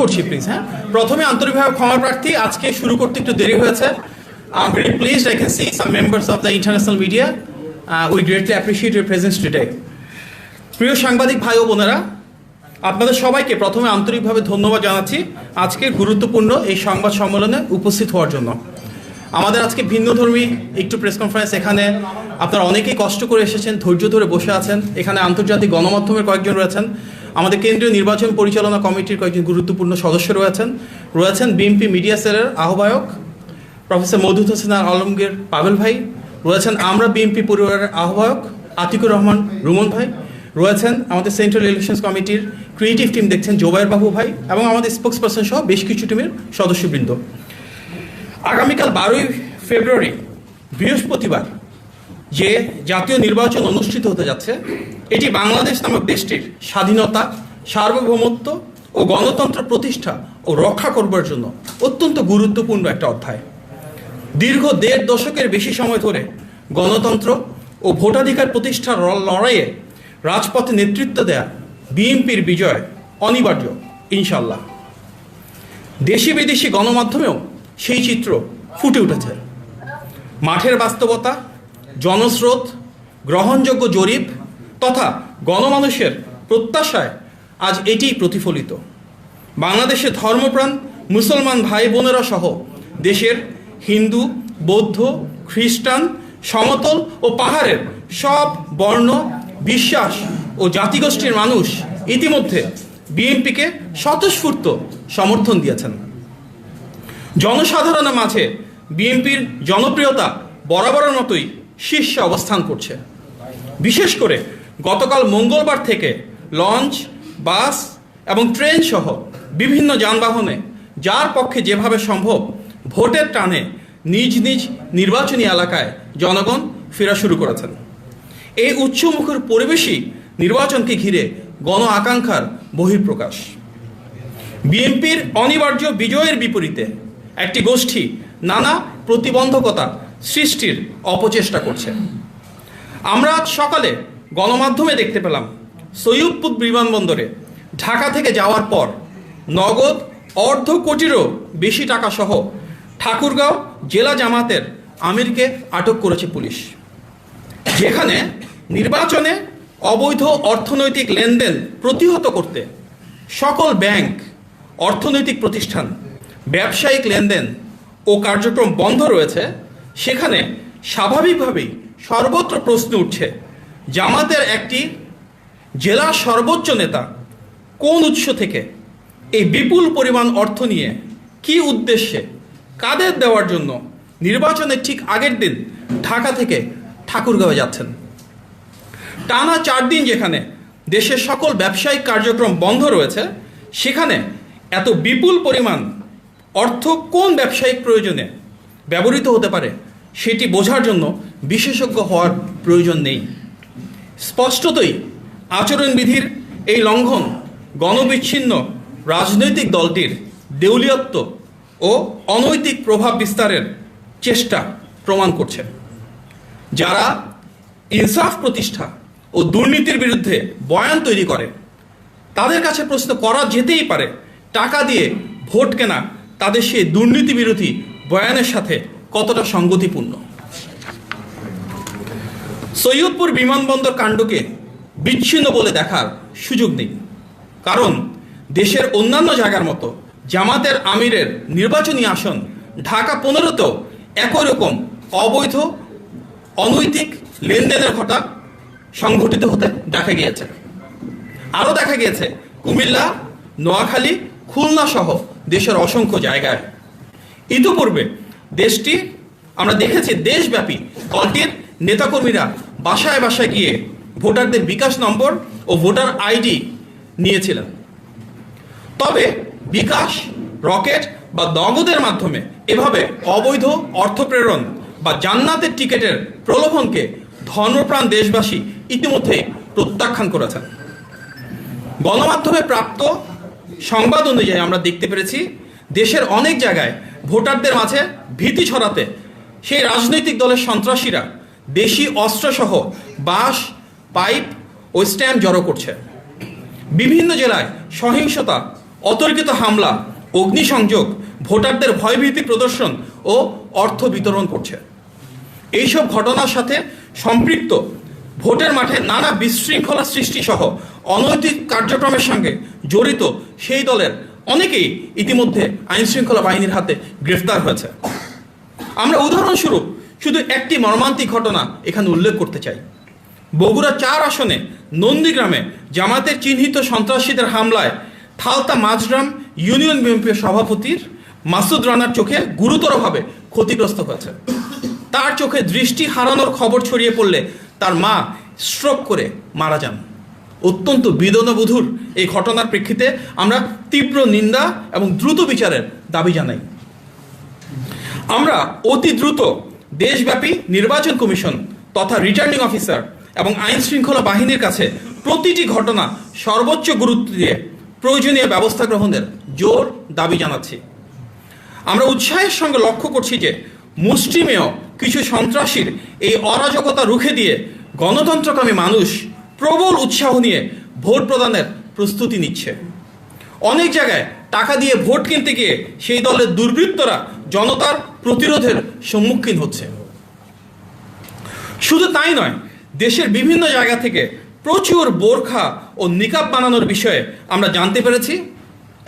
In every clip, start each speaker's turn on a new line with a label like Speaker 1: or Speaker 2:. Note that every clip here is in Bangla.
Speaker 1: করছি প্লিজ হ্যাঁ? প্রথমে আন্তরিকভাবে ক্ষমা প্রার্থী, আজকে শুরু করতে একটু দেরি হয়েছে। International media we greatly appreciate your presence today প্রিয় সাংবাদিক ভাই ও বোনেরা, আপনাদের সবাইকে প্রথমে আন্তরিকভাবে ধন্যবাদ জানাচ্ছি আজকের গুরুত্বপূর্ণ এই সংবাদ সম্মেলনে উপস্থিত হওয়ার জন্য। আমাদের আজকে ভিন্নধর্মী একটু প্রেস কনফারেন্স এখানে আপনারা অনেকেই কষ্ট করে এসেছেন, ধৈর্য ধরে বসে আছেন। এখানে আন্তর্জাতিক গণমাধ্যমের কয়েকজন রয়েছেন। আমাদের কেন্দ্রীয় নির্বাচন পরিচালনা কমিটির কয়েকজন গুরুত্বপূর্ণ সদস্য রয়েছেন। রয়েছেন বিএনপি মিডিয়া সেলের আহ্বায়ক প্রফেসর মধুদ হোসেন আলমগীর পাবেল ভাই। রয়েছেন আমরা বিএনপি পরিবারের আহ্বায়ক আতিকুর রহমান রুমন ভাই। রয়েছেন আমাদের সেন্ট্রাল ইলেকশনস কমিটির ক্রিয়েটিভ টিম দেখছেন জোবায়ের বাবু ভাই এবং আমাদের স্পোক্স পার্সন সহ বেশ কিছু টিমের সদস্যবৃন্দ। আগামীকাল বারোই ফেব্রুয়ারি বৃহস্পতিবার যে জাতীয় নির্বাচন অনুষ্ঠিত হতে যাচ্ছে, এটি বাংলাদেশ নামক দেশটির স্বাধীনতা, সার্বভৌমত্ব ও গণতন্ত্র প্রতিষ্ঠা ও রক্ষা করবার জন্য অত্যন্ত গুরুত্বপূর্ণ একটা অধ্যায়। দীর্ঘ দেড় দশকের বেশি সময় ধরে গণতন্ত্র ও ভোটাধিকার প্রতিষ্ঠার লড়াইয়ে রাজপথে নেতৃত্ব দেয়া বিএনপির বিজয় অনিবার্য ইনশাল্লাহ দেশি বিদেশি গণমাধ্যমেও সেই চিত্র ফুটে উঠেছে। মাঠের বাস্তবতা জনস্রোত, গ্রহণযোগ্য জরিপ তথা গণমানুষের প্রত্যাশায় আজ এটিই প্রতিফলিত। বাংলাদেশে ধর্মপ্রাণ, মুসলমান ভাই বোনেরা সহ দেশের হিন্দু, বৌদ্ধ, খ্রিস্টান, সমতল ও পাহাড়ের সব বর্ণ, বিশ্বাস ও জাতিগোষ্ঠীর মানুষ ইতিমধ্যে বিএনপিকে স্বতঃস্ফূর্ত সমর্থন দিয়েছেন। জনসাধারণের মাঝে বিএনপির জনপ্রিয়তা বরাবরের মতোই শীর্ষে অবস্থান করছে। বিশেষ করে গতকাল মঙ্গলবার থেকে লঞ্চ, বাস এবং ট্রেন সহ বিভিন্ন যানবাহনে, যার পক্ষে যেভাবে সম্ভব ভোটের টানে নিজ নিজ নির্বাচনী এলাকায় জনগণ ফেরা শুরু করেছেন। এই উচ্চমুখর পরিবেশই নির্বাচনকে ঘিরে গণ আকাঙ্ক্ষার বহিঃপ্রকাশ। বিএনপির অনিবার্য বিজয়ের বিপরীতে একটি গোষ্ঠী নানা প্রতিবন্ধকতা সৃষ্টির অপচেষ্টা করছে। আমরা আজ সকালে গণমাধ্যমে দেখতে পেলাম, সৈয়দপুর বিমানবন্দরে ঢাকা থেকে যাওয়ার পর নগদ অর্ধ কোটিরও বেশি টাকা সহ ঠাকুরগাঁও জেলা জামাতের আমিরকে আটক করেছে পুলিশ। যেখানে নির্বাচনে অবৈধ অর্থনৈতিক লেনদেন প্রতিহত করতে সকল ব্যাংক, অর্থনৈতিক প্রতিষ্ঠান, ব্যবসায়িক লেনদেন ও কার্যক্রম বন্ধ রয়েছে। সেখানে স্বাভাবিকভাবেই সর্বত্র প্রশ্ন উঠছে, জামাতের একটি জেলা সর্বোচ্চ নেতা কোন উৎস থেকে এই বিপুল পরিমাণ অর্থ নিয়ে কি উদ্দেশ্যে কাদের দেওয়ার জন্য নির্বাচনের ঠিক আগের দিন ঢাকা থেকে ঠাকুরগাঁও যাচ্ছেন? টানা চার দিন যেখানে দেশের সকল ব্যবসায়িক কার্যক্রম বন্ধ রয়েছে, সেখানে এত বিপুল পরিমাণ অর্থ কোন ব্যবসায়িক প্রয়োজনে ব্যবহৃত হতে পারে? সেটি বোঝার জন্য বিশেষজ্ঞ হওয়ার প্রয়োজন নেই। স্পষ্টতই আচরণবিধির এই লঙ্ঘন গণবিচ্ছিন্ন রাজনৈতিক দলটির দেউলিয়ত্ব ও অনৈতিক প্রভাব বিস্তারের চেষ্টা প্রমাণ করছে। যারা ইনসাফ প্রতিষ্ঠা ও দুর্নীতির বিরুদ্ধে বয়ান তৈরি করে, তাদের কাছে প্রশ্ন করা যেতেই পারে, টাকা দিয়ে ভোট কেনা তাদের সেই দুর্নীতি বিরোধী বয়ানের সাথে কতটা সঙ্গতিপূর্ণ সৈয়দপুর বিমানবন্দর কাণ্ডকে বিচ্ছিন্ন বলে দেখার সুযোগ নেই। কারণ দেশের অন্যান্য জায়গার মতো জামাতের আমিরের নির্বাচনী আসন ঢাকা পনেরোতেও একই রকম অবৈধ, অনৈতিক লেনদেনের ঘটা সংঘটিত হতে দেখা গিয়েছে। আরও দেখা গিয়েছে, কুমিল্লা, নোয়াখালী খুলনা সহ দেশের অসংখ্য জায়গায়। ইতিপূর্বে দেশটি, আমরা দেখেছি দেশব্যাপী দলটির নেতাকর্মীরা বাসায় বাসায় গিয়ে ভোটারদের বিকাশ নম্বর ও ভোটার আইডি নিয়েছিলেন। তবে বিকাশ, রকেট বা নগদের মাধ্যমে এভাবে অবৈধ অর্থ প্রেরণ বা জান্নাতের টিকেটের প্রলোভনকে ধর্মপ্রাণ দেশবাসী ইতিমধ্যে প্রত্যাখ্যান করেছেন। গণমাধ্যমে প্রাপ্ত সংবাদ অনুযায়ী আমরা দেখতে পেরেছি, দেশের অনেক জায়গায় ভোটারদের মাঝে ভীতি ছড়াতে সেই রাজনৈতিক দলের সন্ত্রাসীরা দেশি অস্ত্রসহ বাঁশ, পাইপ ও স্ট্যাম্প জড়ো করছে। বিভিন্ন জেলায় সহিংসতা, অতর্কিত হামলা, অগ্নিসংযোগ, ভোটারদের ভয়ভীতি প্রদর্শন ও অর্থ বিতরণ করছে। এইসব ঘটনার সাথে সম্পৃক্ত ভোটের মাঠে নানা বিশৃঙ্খলা সৃষ্টিসহ অনৈতিক কার্যক্রমের সঙ্গে জড়িত সেই দলের অনেকেই ইতিমধ্যে আইনশৃঙ্খলা বাহিনীর হাতে গ্রেফতার হয়েছে। আমরা উদাহরণস্বরূপ শুধু একটি মর্মান্তিক ঘটনা এখানে উল্লেখ করতে চাই। বগুড়া চার আসনে নন্দীগ্রামে জামাতের চিহ্নিত সন্ত্রাসীদের হামলায় থালতা মাঝগ্রাম ইউনিয়ন বিএনপির সভাপতির মাসুদ রানার চোখে গুরুতরভাবে ক্ষতিগ্রস্ত হয়েছে। তার চোখে দৃষ্টি হারানোর খবর ছড়িয়ে পড়লে তার মা স্ট্রোক করে মারা যান। অত্যন্ত বিদনবধুর এই ঘটনার প্রেক্ষিতে আমরা তীব্র নিন্দা এবং দ্রুত বিচারের দাবি জানাই। আমরা অতি দ্রুত দেশব্যাপী নির্বাচন কমিশন তথা রিটার্নিং অফিসার এবং আইন শৃঙ্খলা বাহিনীর কাছে প্রতিটি ঘটনা সর্বোচ্চ গুরুত্ব দিয়ে প্রয়োজনীয় ব্যবস্থা গ্রহণের জোর দাবি জানাচ্ছি। আমরা উৎসাহের সঙ্গে লক্ষ্য করছি যে মুষ্টিমেয় কিছু সন্ত্রাসীর এই অরাজকতা রুখে দিয়ে গণতন্ত্রকামী মানুষ প্রবল উৎসাহ নিয়ে ভোট প্রদানের প্রস্তুতি নিচ্ছে। অনেক জায়গায় টাকা দিয়ে ভোট কিনতে গিয়ে সেই দলের দুর্বৃত্তরা জনতার প্রতিরোধের সম্মুখীন হচ্ছে। শুধু তাই নয়, দেশের বিভিন্ন জায়গা থেকে প্রচুর বোরখা ও নিকাব বানানোর বিষয়ে আমরা জানতে পেরেছি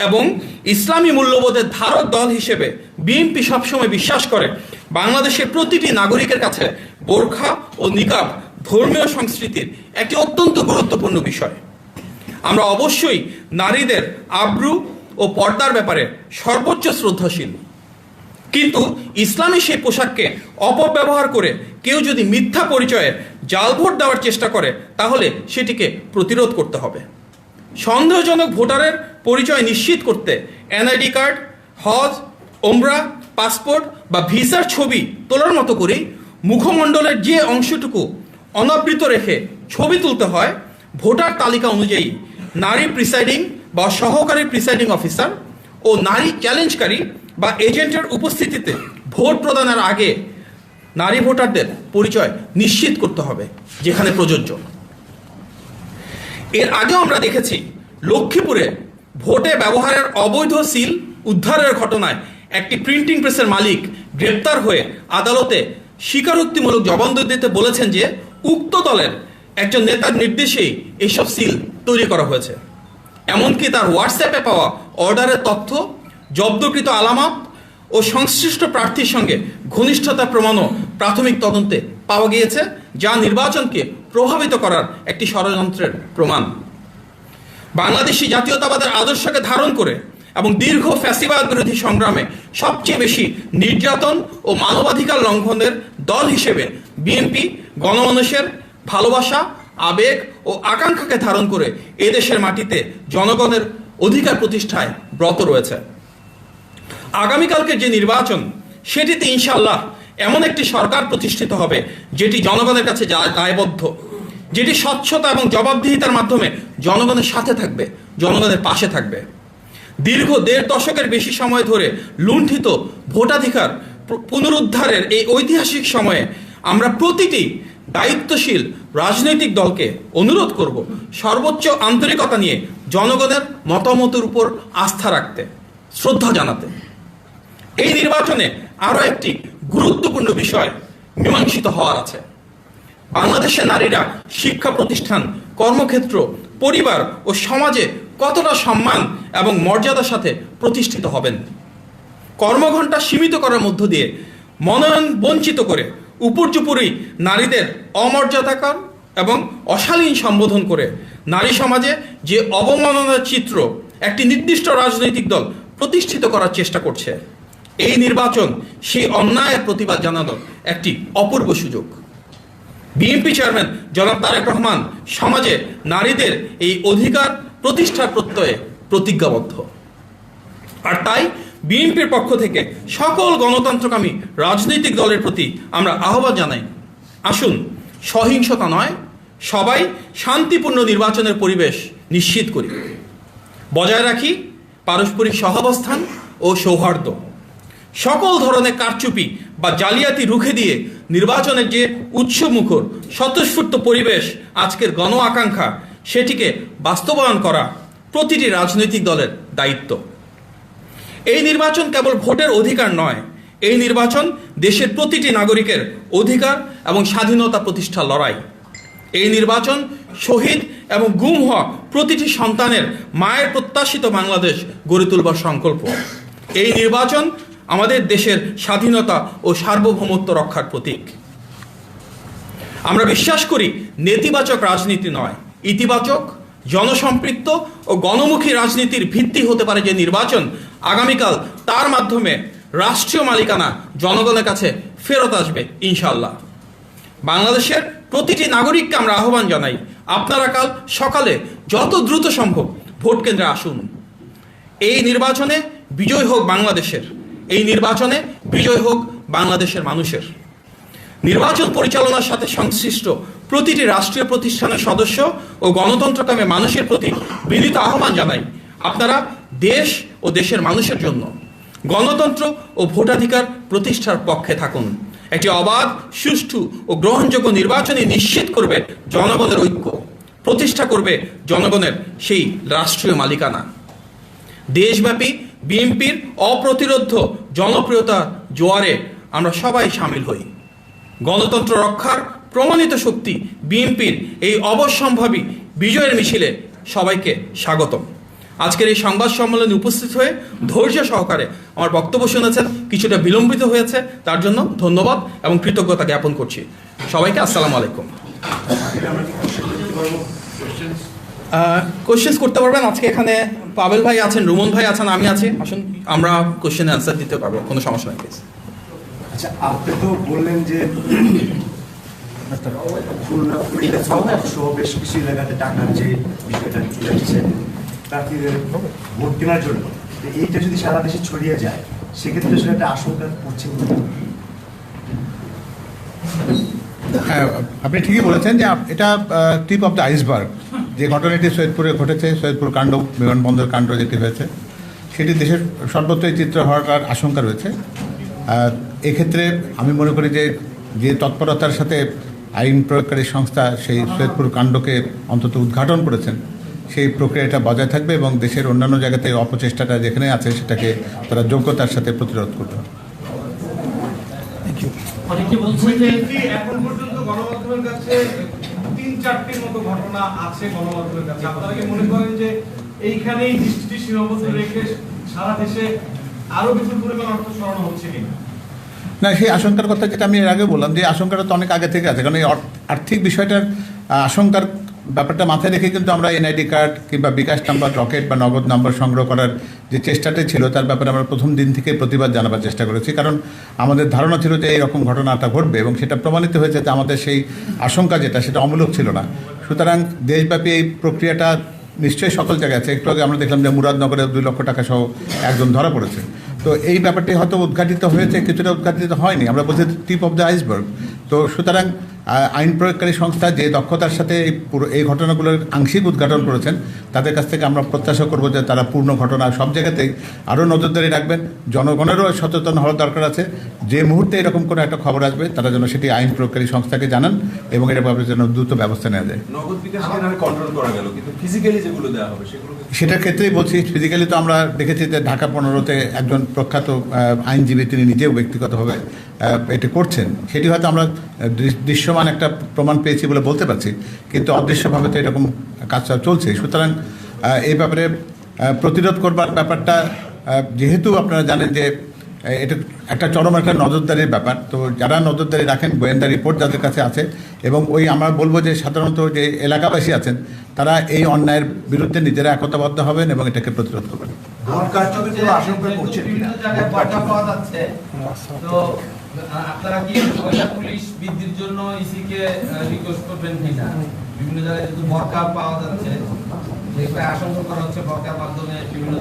Speaker 1: এবং ইসলামী মূল্যবোধের ধারক দল হিসেবে বিএনপি সবসময় বিশ্বাস করে, বাংলাদেশের প্রতিটি নাগরিকের কাছে বোরখা ও নিকাব ধর্মীয় সংস্কৃতির একটি অত্যন্ত গুরুত্বপূর্ণ বিষয়। আমরা অবশ্যই নারীদের আব্রু ও পর্দার ব্যাপারে সর্বোচ্চ শ্রদ্ধাশীল। কিন্তু ইসলামী সেই পোশাককে অপব্যবহার করে কেউ যদি মিথ্যা পরিচয়ে জাল ভোট দেওয়ার চেষ্টা করে, তাহলে সেটিকে প্রতিরোধ করতে হবে। সন্দেহজনক ভোটারের পরিচয় নিশ্চিত করতে এনআইডি কার্ড, হজ ওমরা পাসপোর্ট বা ভিসার ছবি তোলার মতো করেই মুখমণ্ডলের যে অংশটুকু অনাবৃত রেখে ছবি তুলতে হয় ভোটার তালিকা অনুযায়ী নারী প্রিসাইডিং বা সহকারী প্রিসাইডিং অফিসার ও নারী চ্যালেঞ্জকারী বা এজেন্টের উপস্থিতিতে ভোট প্রদানের আগে নারী ভোটারদের পরিচয় নিশ্চিত করতে হবে, যেখানে প্রযোজ্য। এর আগেও আমরা দেখেছি লক্ষ্মীপুরে ভোটে ব্যবহারের অবৈধ সিল উদ্ধারের ঘটনায় একটি প্রিন্টিং প্রেসের মালিক গ্রেপ্তার হয়ে আদালতে স্বীকারোক্তিমূলক জবানবন্দি দিতে বলেছেন যে উক্ত দলের একজন নেতার নির্দেশেই এইসব সিল তৈরি করা হয়েছে। এমনকি তার হোয়াটসঅ্যাপে পাওয়া অর্ডারের তথ্য, জব্দকৃত আলামত ও সংশ্লিষ্ট প্রার্থীর সঙ্গে ঘনিষ্ঠতা প্রমাণও প্রাথমিক তদন্তে পাওয়া গিয়েছে, যা নির্বাচনকে প্রভাবিত করার একটি ষড়যন্ত্রের প্রমাণ। বাংলাদেশি জাতীয়তাবাদের আদর্শকে ধারণ করে এবং দীর্ঘ ফ্যাসিবাদ বিরোধী সংগ্রামে সবচেয়ে বেশি নির্যাতন ও মানবাধিকার লঙ্ঘনের দল হিসেবে বিএনপি গণমানুষের ভালোবাসা, আবেগ ও আকাঙ্ক্ষাকে ধারণ করে এদেশের মাটিতে জনগণের অধিকার প্রতিষ্ঠায় ব্রত রয়েছে। আগামীকালকে যে নির্বাচন, সেটিতে ইনশাল্লাহ এমন একটি সরকার প্রতিষ্ঠিত হবে, যেটি জনগণের কাছে দায়বদ্ধ, যেটি স্বচ্ছতা এবং জবাবদিহিতার মাধ্যমে জনগণের সাথে থাকবে, জনগণের পাশে থাকবে। দীর্ঘ দেড় দশকের বেশি সময় ধরে লুণ্ঠিত ভোটাধিকার পুনরুদ্ধারের এই ঐতিহাসিক সময়ে আমরা প্রতিটি দায়িত্বশীল রাজনৈতিক দলকে অনুরোধ করব সর্বোচ্চ আন্তরিকতা নিয়ে জনগণের মতামতের উপর আস্থা রাখতে, শ্রদ্ধা জানাতে। এই নির্বাচনে আরও একটি গুরুত্বপূর্ণ বিষয় মীমাংসিত হওয়ার আছে। বাংলাদেশের নারীরা শিক্ষা প্রতিষ্ঠান, কর্মক্ষেত্র, পরিবার ও সমাজে কতটা সম্মান এবং মর্যাদার সাথে প্রতিষ্ঠিত হবেন? কর্মঘণ্টা সীমিত করার মধ্য দিয়ে মনোনয়ন বঞ্চিত করে উপর্যুপুরি নারীদের অমর্যাদাকর এবং অশালীন সম্বোধন করে। নারী সমাজে যে অবমাননার চিত্র একটি নির্দিষ্ট রাজনৈতিক দল প্রতিষ্ঠিত করার চেষ্টা করছে, এই নির্বাচন সেই অন্যায়ের প্রতিবাদ জানানোর একটি অপূর্ব সুযোগ। বিএনপি চেয়ারম্যান জনাব তারেক রহমান সমাজে নারীদের এই অধিকার প্রতিষ্ঠার প্রত্যয়ে প্রতিজ্ঞাবদ্ধ। আর তাই বিএনপির পক্ষ থেকে সকল গণতন্ত্রকামী রাজনৈতিক দলের প্রতি আমরা আহ্বান জানাই। আসুন, সহিংসতা নয়, সবাই শান্তিপূর্ণ নির্বাচনের পরিবেশ নিশ্চিত করি। বজায় রাখি পারস্পরিক সহাবস্থান ও সৌহার্দ্য। সকল ধরনের কারচুপি বা জালিয়াতি রুখে দিয়ে নির্বাচনের যে উৎসমুখর স্বতঃস্ফূর্ত পরিবেশ আজকের গণ আকাঙ্ক্ষা, সেটিকে বাস্তবায়ন করা প্রতিটি রাজনৈতিক দলের দায়িত্ব। এই নির্বাচন কেবল ভোটের অধিকার নয়, এই নির্বাচন দেশের প্রতিটি নাগরিকের অধিকার এবং স্বাধীনতা প্রতিষ্ঠার লড়াই। এই নির্বাচন শহীদ এবং গুম হওয়া প্রতিটি সন্তানের মায়ের প্রত্যাশিত বাংলাদেশ গড়ে তুলবার সংকল্প। এই নির্বাচন আমাদের দেশের স্বাধীনতা ও সার্বভৌমত্ব রক্ষার প্রতীক। আমরা বিশ্বাস করি, নেতিবাচক রাজনীতি নয়, ইতিবাচক জনসম্পৃক্ত ও গণমুখী রাজনীতির ভিত্তি হতে পারে যে নির্বাচন, আগামীকাল তার মাধ্যমে রাষ্ট্রীয় মালিকানা জনগণের কাছে ফেরত আসবে ইনশাল্লাহ বাংলাদেশের প্রতিটি নাগরিককে আমরা আহ্বান জানাই, আপনারা কাল সকালে যত দ্রুত সম্ভব ভোট কেন্দ্রে আসুন। এই নির্বাচনে বিজয় হোক বাংলাদেশের, এই নির্বাচনে বিজয় হোক বাংলাদেশের মানুষের। নির্বাচন পরিচালনার সাথে সংশ্লিষ্ট প্রতিটি রাষ্ট্রীয় প্রতিষ্ঠানের সদস্য ও গণতন্ত্রকামী মানুষের প্রতি বিনীত আহ্বান জানাই আপনারা দেশ ও দেশের মানুষের জন্য গণতন্ত্র ও ভোটাধিকার প্রতিষ্ঠার পক্ষে থাকুন। একটি অবাধ, সুষ্ঠু ও গ্রহণযোগ্য নির্বাচনই নিশ্চিত করবে জনগণের ঐক্য, প্রতিষ্ঠা করবে জনগণের সেই রাষ্ট্রীয় মালিকানা। দেশব্যাপী বিএনপির অপ্রতিরোধ জনপ্রিয়তা জোয়ারে আমরা সবাই সামিল হই। গণতন্ত্র রক্ষার প্রমাণিত শক্তি, বিএনপির এই অবশ্যম্ভাবী বিজয়ের মিছিলে সবাইকে স্বাগতম। আজকের এই সংবাদ সম্মেলনে উপস্থিত হয়ে ধৈর্য সহকারে আমার বক্তব্য শুনেছেন, কিছুটা বিলম্বিত হয়েছে, তার জন্য ধন্যবাদ এবং কৃতজ্ঞতা জ্ঞাপন করছি। সবাইকে আসসালামু আলাইকুম। কোশ্চেন্স করতে পারবেন? আজকে এখানে পাবেল ভাই আছেন, রুমন ভাই আছেন, আমি আছি। আসুন, আমরা কোশ্চেনের অ্যান্সার দিতে পারব, কোনো সমস্যা নেই
Speaker 2: আচ্ছা আপনি তো বললেন যে যে যদি সারা দেশে ছড়িয়ে যায় সেক্ষেত্রে করছে
Speaker 3: হ্যাঁ আপনি ঠিকই বলেছেন যে এটা টিপ অফ দ্য আইসবার্গ যে ঘটনাটি সৈয়দপুরে ঘটেছে, সৈয়দপুর কাণ্ড, বিমানবন্দর কাণ্ড যেটি হয়েছে, সেটি দেশের সর্বত্রই চিত্র হওয়ার আশঙ্কা রয়েছে। এক্ষেত্রে আমি মনে করি যে যে তৎপরতার সাথে আইন প্রয়োগকারী সংস্থা সেই সৈয়দপুর কাণ্ডকে অন্তত উদ্ঘাটন করেছেন। সেই প্রক্রিয়াটা বজায় থাকবে এবং দেশের অন্যান্য জায়গাতে অপচেষ্টাটা যেখানে আছে সেটাকে তারা যোগ্যতার সাথে প্রতিরোধ করবে।
Speaker 4: অনেকে বলছে যে
Speaker 5: এখন পর্যন্ত গণমাধ্যমের কাছে তিন চারটির মতো ঘটনা আছে গণমাধ্যমের কাছে। আপনারা কি মনে করেন যে এইখানেই দৃষ্টিটি সীমাবদ্ধ রেখে সারা দেশে আরও বিপুল পরিমাণ অর্থ সরানো হচ্ছে কিনা?
Speaker 3: না, সেই আশঙ্কার কথা যেটা আমি এর আগে বললাম যে আশঙ্কাটা তো অনেক আগে থেকে আছে। কারণ এই আর্থিক বিষয়টার আশঙ্কার ব্যাপারটা মাথায় রেখে কিন্তু আমরা এনআইডি কার্ড কিংবা বিকাশ নাম্বার, রকেট বা নগদ নাম্বার সংগ্রহ করার যে চেষ্টাটা ছিল, তার ব্যাপারে আমরা প্রথম দিন থেকে প্রতিবাদ জানাবার চেষ্টা করেছি। কারণ আমাদের ধারণা ছিল যে এইরকম ঘটনাটা ঘটবে এবং সেটা প্রমাণিত হয়েছে যে আমাদের সেই আশঙ্কা যেটা, সেটা অমূলক ছিল না। সুতরাং দেশব্যাপী এই প্রক্রিয়াটা নিশ্চয়ই সকল জায়গায় আছে। একটু আগে আমরা দেখলাম যে মুরাদনগরে দুই লক্ষ টাকা সহ একজন ধরা পড়েছে। তো এই ব্যাপারটি হয়তো উদ্ঘাটিত হয়েছে, কিছুটা উদ্ঘাটিত হয়নি। আমরা বলছি টিপ অফ দ্য আইসবার্গ তো সুতরাং আইন প্রয়োগকারী সংস্থা যে দক্ষতার সাথে এই পুরো এই ঘটনাগুলোর আংশিক উদ্ঘাটন করেছেন তাদের কাছ থেকে আমরা প্রত্যাশা করব যে তারা পূর্ণ ঘটনা সব জায়গাতেই আরও নজরদারি রাখবেন। জনগণেরও সচেতন হওয়ার দরকার আছে। যে মুহূর্তে এরকম কোনো একটা খবর আসবে তারা যেন সেটি আইন প্রয়োগকারী সংস্থাকে জানান এবং এর ব্যাপারে যেন দ্রুত ব্যবস্থা নেওয়া যায়। সেটার ক্ষেত্রেই বলছি ফিজিক্যালি তো আমরা দেখেছি যে ঢাকা পনেরোতে একজন প্রখ্যাত আইনজীবী তিনি নিজেও ব্যক্তিগতভাবে এটি করছেন। সেটি হয়তো আমরা দৃশ্যমান একটা প্রমাণ পেয়েছি বলে বলতে পারছি কিন্তু অদৃশ্যভাবে তো এরকম কাজটা চলছে। সুতরাং এই ব্যাপারে প্রতিরোধ করবার ব্যাপারটা যেহেতু আপনারা জানেন যে এটা একটা চরম একটা নজরদারির ব্যাপার তো যারা নজরদারি রাখেন গোয়েন্দা রিপোর্ট যাদের কাছে আছে এবং ওই আমরা বলব যে সাধারণত যে এলাকাবাসী আছেন তারা এই অন্যায়ের বিরুদ্ধে নিজেরা একতাবদ্ধ হবেন এবং এটাকে প্রতিরোধ করবেন।
Speaker 4: আপনারা কি পুলিশ বৃদ্ধির জন্য রিকোয়েস্ট করবেন কিনা? বিভিন্ন জায়গায় যেহেতু পাওয়া যাচ্ছে যেটা আশঙ্কা করা হচ্ছে বরকার মাধ্যমে বিভিন্ন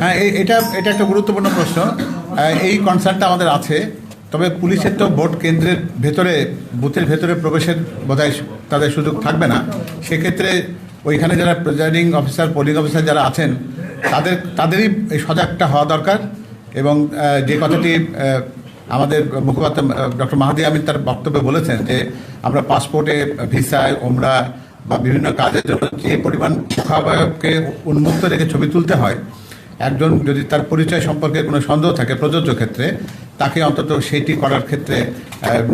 Speaker 3: হ্যাঁ এটা এটা একটা গুরুত্বপূর্ণ প্রশ্ন। এই কনসার্নটা আমাদের আছে, তবে পুলিশের তো ভোট কেন্দ্রের ভেতরে, বুথের ভেতরে প্রবেশের বোধহয় তাদের সুযোগ থাকবে না। সেক্ষেত্রে ওইখানে যারা প্রিজাইডিং অফিসার পোলিং অফিসার যারা আছেন, তাদের, তাদেরই সজাগটা হওয়া দরকার। এবং যে কথাটি আমাদের মুখপাত্র ডক্টর মাহাদি আমিন তার বক্তব্যে বলেছেন যে, আমরা পাসপোর্টে ভিসায় ওমরা বা বিভিন্ন কাজের জন্য যে পরিমাণ মুখাবয়বকে উন্মুক্ত রেখে ছবি তুলতে হয়, একজন যদি তার পরিচয় সম্পর্কে কোনো সন্দেহ থাকে প্রযোজ্য ক্ষেত্রে, তাকে অন্তত সেটি করার ক্ষেত্রে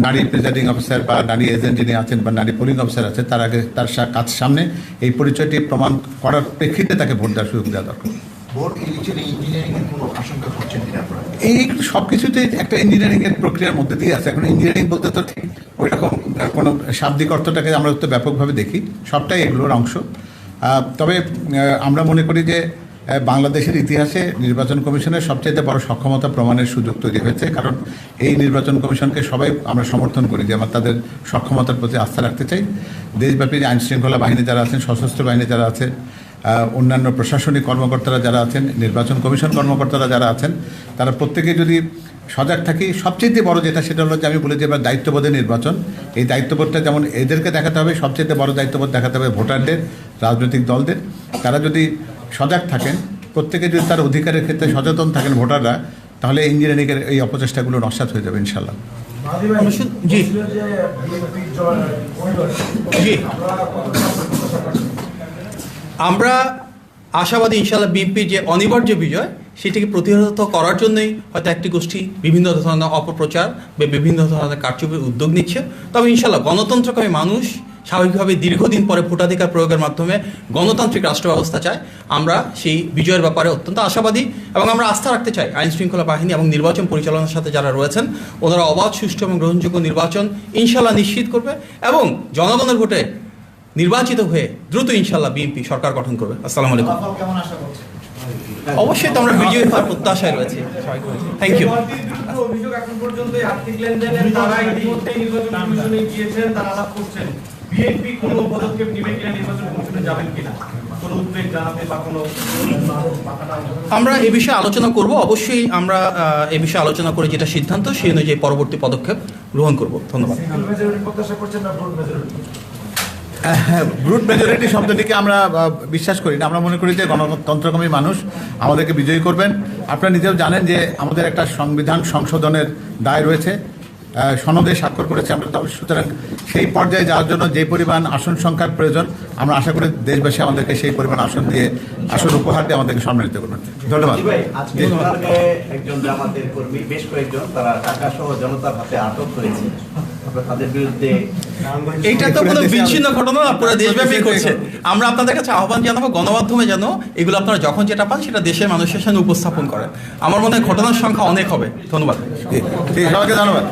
Speaker 3: নারী প্রিজাইডিং অফিসার বা নারী এজেন্ট যিনি আছেন বা নারী পোলিং অফিসার আছেন তার আগে তার কাজ সামনে, এই পরিচয়টি প্রমাণ করার প্রেক্ষিতে তাকে ভোট দেওয়ার সুযোগ দেওয়া দরকার।
Speaker 6: ভোট ইঞ্জিনিয়ারিং কোনো আশঙ্কা করছেন
Speaker 3: এই সব কিছুতেই একটা ইঞ্জিনিয়ারিং এর প্রক্রিয়ার মধ্যে দিয়ে আছে। এখন ইঞ্জিনিয়ারিং বলতে তো ঠিক ওই রকম কোনো শাব্দিক অর্থটাকে আমরা তো ব্যাপকভাবে দেখি। সবটাই এগুলোর অংশ। তবে আমরা মনে করি যে বাংলাদেশের ইতিহাসে নির্বাচন কমিশনের সবচেয়ে বড় সক্ষমতা প্রমাণের সুযোগ তৈরি হয়েছে। কারণ এই নির্বাচন কমিশনকে সবাই আমরা সমর্থন করি যে আমরা তাদের সক্ষমতার প্রতি আস্থা রাখতে চাই। দেশব্যাপী আইন শৃঙ্খলা বাহিনী যারা আছেন, সশস্ত্র বাহিনী যারা আছে অন্যান্য প্রশাসনিক কর্মকর্তারা যারা আছেন নির্বাচন কমিশন কর্মকর্তারা যারা আছেন তারা প্রত্যেকে যদি সজাগ থাকি সবচেয়ে বড় যেটা সেটা হলো যে আমি বলি যে এবার দায়িত্ববোধের নির্বাচন। এই দায়িত্ববোধটা যেমন এদেরকে দেখাতে হবে সবচেয়ে বড় দায়িত্ববোধ দেখাতে হবে ভোটারদের রাজনৈতিক দলদের। তারা যদি সজাগ থাকেন প্রত্যেকে যদি তার অধিকারের ক্ষেত্রে সচেতন থাকেন ভোটাররা তাহলে ইঞ্জিনিয়ারিংয়ের এই অপচেষ্টাগুলো নস্বাত হয়ে যাবে ইনশাল্লাহ
Speaker 1: জি। জি। আমরা আশাবাদী ইনশাল্লাহ বিএনপির যে অনিবার্য বিজয়, সেটিকে প্রতিহত করার জন্যই হয়তো একটি গোষ্ঠী বিভিন্ন ধরনের অপপ্রচার বা বিভিন্ন ধরনের কারচুপির উদ্যোগ নিচ্ছে। তবে ইনশাল্লাহ গণতন্ত্রকামী মানুষ স্বাভাবিকভাবে দীর্ঘদিন পরে ভোটাধিকার প্রয়োগের মাধ্যমে গণতান্ত্রিক রাষ্ট্র ব্যবস্থা চায়। আমরা সেই বিজয়ের ব্যাপারে অত্যন্ত আশাবাদী এবং আমরা আস্থা রাখতে চাই আইন শৃঙ্খলা বাহিনী এবং নির্বাচন পরিচালনার সাথে যারা রয়েছেন, ওনারা অবাধ, সুষ্ঠু এবং গ্রহণযোগ্য নির্বাচন ইনশাল্লাহ নিশ্চিত করবে এবং জনগণের ভোটে নির্বাচিত হয়ে দ্রুত ইনশাল্লাহ বিএনপি সরকার গঠন করবে। আসসালামু আলাইকুম। অবশ্যই তো আমরা বিজয়ী হওয়ার প্রত্যাশায় রয়েছে। থ্যাংক ইউ
Speaker 5: অভিযোগ এখন পর্যন্ত আর্থিক লেনদেনের তারা ইতিমধ্যে নির্বাচন কমিশনে গিয়েছেন তারা আলাপ করছেন বিএনপি কোনো পদক্ষেপ নেবে কিনা নির্বাচন কমিশনে যাবেন কিনা? কোনো উদ্বেগ জানাতে বা কোনো
Speaker 1: আমরা এ বিষয়ে আলোচনা করব। অবশ্যই আমরা এ বিষয়ে আলোচনা করে যেটা সিদ্ধান্ত সেই অনুযায়ী পরবর্তী পদক্ষেপ গ্রহণ করব। ধন্যবাদ
Speaker 6: প্রত্যাশা করছেন না ভোট মেজরিটি
Speaker 3: ব্রুট মেজরিটি শব্দটিকে আমরা বিশ্বাস করি না। আমরা মনে করি যে গণতন্ত্রকামী মানুষ আমাদেরকে বিজয়ী করবেন। আপনারা নিজেও জানেন যে আমাদের একটা সংবিধান সংশোধনের দায় রয়েছে। সনদে স্বাক্ষর করেছে আমরা। তো সুতরাং সেই পর্যায়ে যাওয়ার জন্য যে পরিমাণ আসন সংখ্যার প্রয়োজন আমরা আশা করি দেশবাসী আমাদেরকে সেই পরিমাণ আসন দিয়ে আসন উপহার দিয়ে আমাদেরকে সম্মানিত করবেন। ধন্যবাদ।
Speaker 7: একজন জামাতের কর্মী বেশ কয়েকজন তারা সহ জনতার হাতে আটক হয়েছে। তাদের বিরুদ্ধে।
Speaker 1: এইটা তো কোনো বিচ্ছিন্ন ঘটনা না পুরো দেশব্যাপী করছে। আমরা আপনাদের কাছে আহ্বান জানাব গণমাধ্যমে যেন এগুলো আপনারা যখন যেটা পান সেটা দেশের মানুষের সামনে উপস্থাপন করেন। আমার মনে হয় ঘটনার সংখ্যা অনেক হবে। ধন্যবাদ।
Speaker 3: ধন্যবাদ।